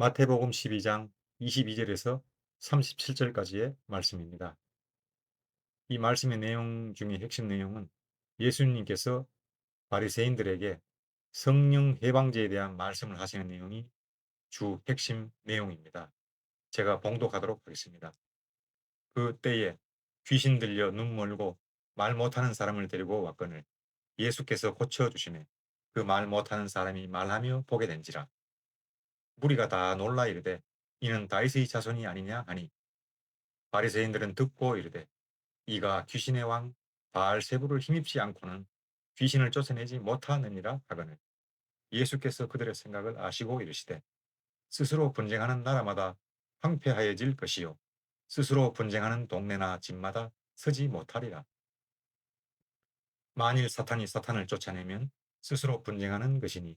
마태복음 12장 22절에서 37절까지의 말씀입니다. 이 말씀의 내용 중에 핵심 내용은 예수님께서 바리새인들에게 성령 해방제에 대한 말씀을 하시는 내용이 주 핵심 내용입니다. 제가 봉독하도록 하겠습니다. 그 때에 귀신 들려 눈 멀고 말 못하는 사람을 데리고 왔거늘 예수께서 고쳐주시매 그 말 못하는 사람이 말하며 보게 된지라 무리가 다 놀라 이르되 이는 다윗의 자손이 아니냐 하니 바리새인들은 듣고 이르되 이가 귀신의 왕 바알세부를 힘입지 않고는 귀신을 쫓아내지 못하느니라 하거늘 예수께서 그들의 생각을 아시고 이르시되 스스로 분쟁하는 나라마다 황폐하여질 것이요 스스로 분쟁하는 동네나 집마다 서지 못하리라. 만일 사탄이 사탄을 쫓아내면 스스로 분쟁하는 것이니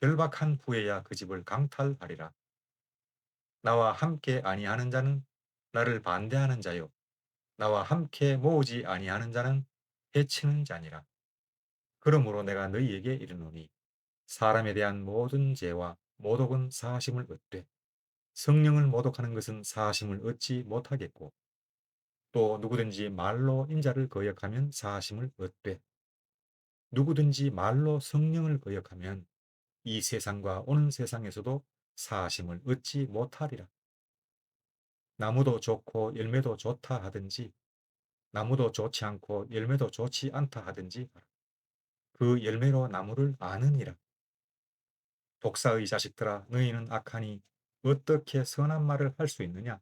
결박한 후에야 그 집을 강탈하리라. 나와 함께 아니하는 자는 나를 반대하는 자요. 나와 함께 모으지 아니하는 자는 해치는 자니라. 그러므로 내가 너희에게 이르노니 사람에 대한 모든 죄와 모독은 사하심을 얻되 성령을 모독하는 것은 사하심을 얻지 못하겠고 또 누구든지 말로 인자를 거역하면 사하심을 얻되 누구든지 말로 성령을 거역하면 이 세상과 오는 세상에서도 사하심을 얻지 못하리라. 나무도 좋고 열매도 좋다 하든지 나무도 좋지 않고 열매도 좋지 않다 하든지 그 열매로 나무를 아느니라. 독사의 자식들아 너희는 악하니 어떻게 선한 말을 할 수 있느냐?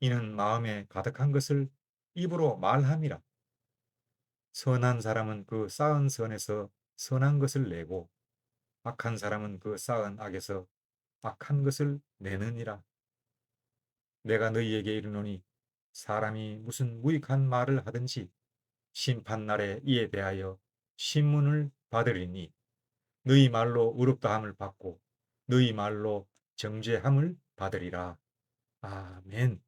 이는 마음에 가득한 것을 입으로 말함이라. 선한 사람은 그 쌓은 선에서 선한 것을 내고 악한 사람은 그 쌓은 악에서 악한 것을 내느니라. 내가 너희에게 이르노니 사람이 무슨 무익한 말을 하든지 심판날에 이에 대하여 신문을 받으리니 너희 말로 의롭다함을 받고 너희 말로 정죄함을 받으리라. 아멘.